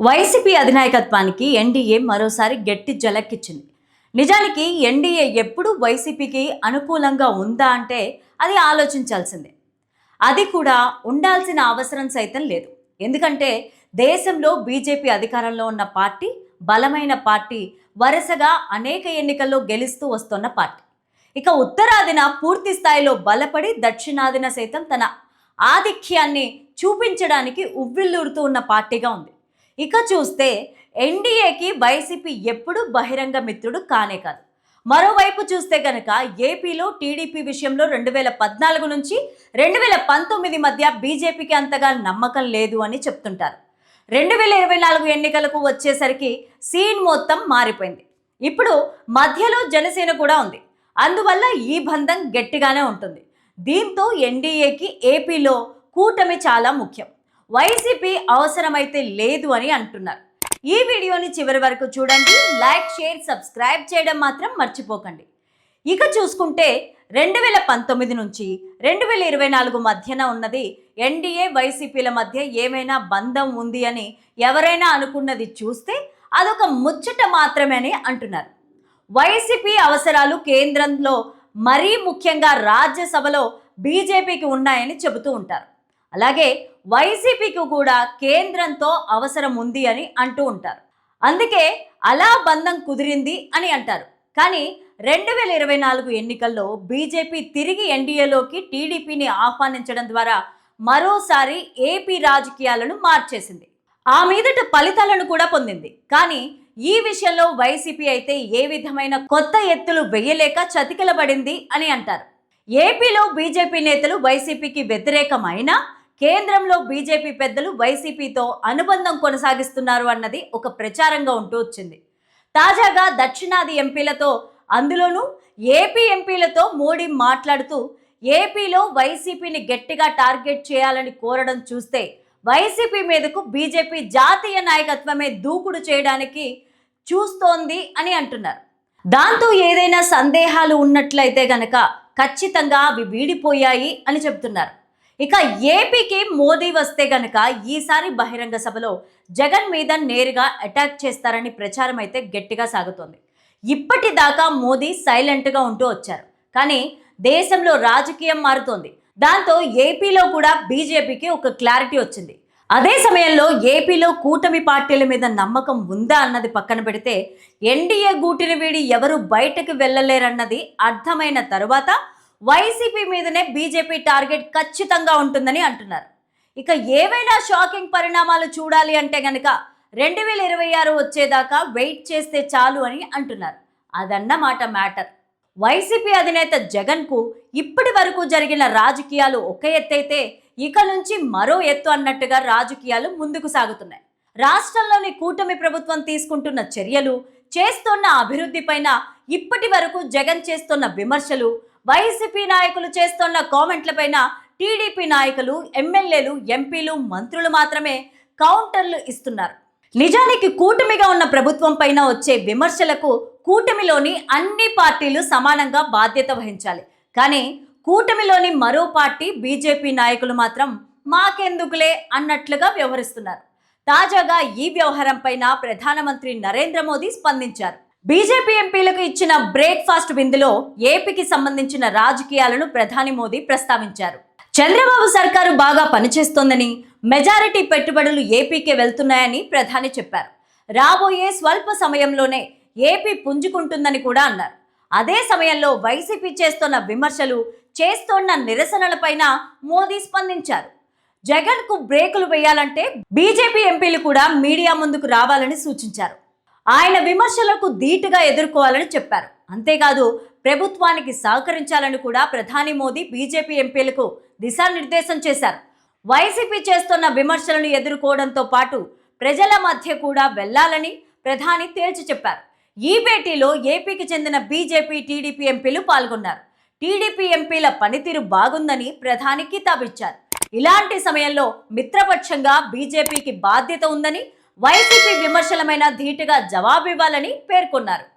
YCP అధినాయకత్వానికి NDA మరోసారి గట్టి జలక్కిచ్చింది. నిజానికి ఎన్డీఏ ఎప్పుడు వైసీపీకి అనుకూలంగా ఉందా అంటే అది ఆలోచించాల్సిందే. అది కూడా ఉండాల్సిన అవసరం సైతం లేదు. ఎందుకంటే దేశంలో బీజేపీ అధికారంలో ఉన్న పార్టీ బలమైన పార్టీ వరుసగా అనేక ఎన్నికల్లో గెలుస్తూ వస్తున్న పార్టీ. ఇక ఉత్తరాదిన పూర్తి స్థాయిలో బలపడి దక్షిణాదిన సైతం తన ఆధిక్యాన్ని చూపించడానికి ఉవ్విల్లూరుతూ ఉన్న పార్టీగా ఉంది. ఇక చూస్తే ఎన్డీఏకి వైసీపీ ఎప్పుడూ బహిరంగ మిత్రుడు కానే కాదు. మరోవైపు చూస్తే కనుక ఏపీలో టీడీపీ విషయంలో రెండు వేల పద్నాలుగు నుంచి రెండు వేల పంతొమ్మిది మధ్య బీజేపీకి అంతగా నమ్మకం లేదు అని చెప్తుంటారు. రెండు వేల ఇరవై నాలుగు ఎన్నికలకు వచ్చేసరికి సీన్ మొత్తం మారిపోయింది. ఇప్పుడు మధ్యలో జనసేన కూడా ఉంది. అందువల్ల ఈ బంధం గట్టిగానే ఉంటుంది. దీంతో ఎన్డీఏకి ఏపీలో కూటమి చాలా ముఖ్యం. వైసీపీ అవసరమైతే లేదు అని అంటున్నారు. ఈ వీడియోని చివరి వరకు చూడండి. లైక్ షేర్ సబ్స్క్రైబ్ చేయడం మాత్రం మర్చిపోకండి. ఇక చూసుకుంటే రెండు వేల పంతొమ్మిది నుంచి రెండు వేల ఇరవై నాలుగు మధ్యన ఉన్నది ఎన్డీఏ వైసీపీల మధ్య ఏమైనా బంధం ఉంది అని ఎవరైనా అనుకున్నది చూస్తే అదొక ముచ్చట మాత్రమే అని అంటున్నారు. వైసీపీ అవసరాలు కేంద్రంలో మరీ ముఖ్యంగా రాజ్యసభలో బీజేపీకి ఉన్నాయని చెబుతూ ఉంటారు. అలాగే వైసీపీకి కూడా కేంద్రంతో అవసరం ఉంది అని అంటూ ఉంటారు. అందుకే అలా బంధం కుదిరింది అని అంటారు. కానీ రెండు వేల ఇరవై నాలుగు ఎన్నికల్లో బీజేపీ తిరిగి ఎన్డీఏలోకి టీడీపీని ఆహ్వానించడం ద్వారా మరోసారి ఏపీ రాజకీయాలను మార్చేసింది. ఆ మీదట ఫలితాలను కూడా పొందింది. కానీ ఈ విషయంలో వైసీపీ అయితే ఏ విధమైన కొత్త ఎత్తులు వేయలేక చతికిలబడింది అని అంటారు. ఏపీలో బీజేపీ నేతలు వైసీపీకి వ్యతిరేకమైనా కేంద్రంలో బీజేపీ పెద్దలు వైసీపీతో అనుబంధం కొనసాగిస్తున్నారు అన్నది ఒక ప్రచారంగా ఉంటూ వచ్చింది. తాజాగా దక్షిణాది ఎంపీలతో అందులోనూ ఏపీ ఎంపీలతో మోడీ మాట్లాడుతూ ఏపీలో వైసీపీని గట్టిగా టార్గెట్ చేయాలని కోరడం చూస్తే వైసీపీ మీదకు బీజేపీ జాతీయ నాయకత్వమే దూకుడు చేయడానికి చూస్తోంది అని అంటున్నారు. దాంతో ఏదైనా సందేహాలు ఉన్నట్లయితే గనక ఖచ్చితంగా అవి వీడిపోయాయి అని చెబుతున్నారు. ఇక ఏపీకి మోదీ వస్తే గనక ఈసారి బహిరంగ సభలో జగన్ మీద నేరుగా అటాక్ చేస్తారని ప్రచారం అయితే గట్టిగా సాగుతోంది. ఇప్పటిదాకా మోదీ సైలెంట్గా ఉంటూ వచ్చారు. కానీ దేశంలో రాజకీయం మారుతోంది. దాంతో ఏపీలో కూడా బీజేపీకి ఒక క్లారిటీ వచ్చింది. అదే సమయంలో ఏపీలో కూటమి పార్టీల మీద నమ్మకం ఉందా అన్నది పక్కన పెడితే ఎన్డీఏ గూటిని వీడి ఎవరు బయటకు వెళ్ళలేరన్నది అర్థమైన తరువాత వైసీపీ మీదనే బీజేపీ టార్గెట్ ఖచ్చితంగా ఉంటుందని అంటున్నారు. ఇక ఏవైనా షాకింగ్ పరిణామాలు చూడాలి అంటే గనక రెండు వేల ఇరవై ఆరు వచ్చేదాకా వెయిట్ చేస్తే చాలు అని అంటున్నారు. అదన్నమాట మ్యాటర్. వైసీపీ అధినేత జగన్కు ఇప్పటి వరకు జరిగిన రాజకీయాలు ఒక ఎత్తైతే ఇక నుంచి మరో ఎత్తు అన్నట్టుగా రాజకీయాలు ముందుకు సాగుతున్నాయి. రాష్ట్రంలోని కూటమి ప్రభుత్వం తీసుకుంటున్న చర్యలు చేస్తున్న అభివృద్ధిపైన ఇప్పటి వరకు జగన్ చేస్తున్న విమర్శలు వైసీపీ నాయకులు చేస్తున్న కామెంట్లపైన టీడీపీ నాయకులు ఎమ్మెల్యేలు ఎంపీలు మంత్రులు మాత్రమే కౌంటర్లు ఇస్తున్నారు. నిజానికి కూటమిగా ఉన్న ప్రభుత్వం పైన వచ్చే విమర్శలకు కూటమిలోని అన్ని పార్టీలు సమానంగా బాధ్యత వహించాలి. కానీ కూటమిలోని మరో పార్టీ బీజేపీ నాయకులు మాత్రం మాకెందుకులే అన్నట్లుగా వ్యవహరిస్తున్నారు. తాజాగా ఈ వ్యవహారం పైన ప్రధానమంత్రి నరేంద్ర మోదీ స్పందించారు. బీజేపీ ఎంపీలకు ఇచ్చిన బ్రేక్ఫాస్ట్ విందులో ఏపీకి సంబంధించిన రాజకీయాలను ప్రధాని మోదీ ప్రస్తావించారు. చంద్రబాబు సర్కారు బాగా పనిచేస్తోందని మెజారిటీ పెట్టుబడులు ఏపీకే వెళ్తున్నాయని ప్రధాని చెప్పారు. రాబోయే స్వల్ప సమయంలోనే ఏపీ పుంజుకుంటుందని కూడా అన్నారు. అదే సమయంలో వైసీపీ చేస్తున్న విమర్శలు చేస్తోన్న నిరసనలపైన మోదీ స్పందించారు. జగన్కు బ్రేకులు వేయాలంటే బీజేపీ ఎంపీలు కూడా మీడియా ముందుకు రావాలని సూచించారు. ఆయన విమర్శలకు ధీటుగా ఎదుర్కోవాలని చెప్పారు. అంతేకాదు ప్రభుత్వానికి సహకరించాలని కూడా ప్రధాని మోదీ బీజేపీ ఎంపీలకు దిశానిర్దేశం చేశారు. వైసీపీ చేస్తున్న విమర్శలను ఎదుర్కోవడంతో పాటు ప్రజల మధ్య కూడా వెళ్ళాలని ప్రధాని తేల్చి చెప్పారు. ఈ భేటీలో ఏపీకి చెందిన బీజేపీ టీడీపీ ఎంపీలు పాల్గొన్నారు. టీడీపీ ఎంపీల పనితీరు బాగుందని ప్రధాని కితాబిచ్చారు. ఇలాంటి సమయంలో మిత్రపక్షంగా బీజేపీకి బాధ్యత ఉందని వైసీపీ విమర్శలమైన ధీటుగా జవాబివ్వాలని పేర్కొన్నారు.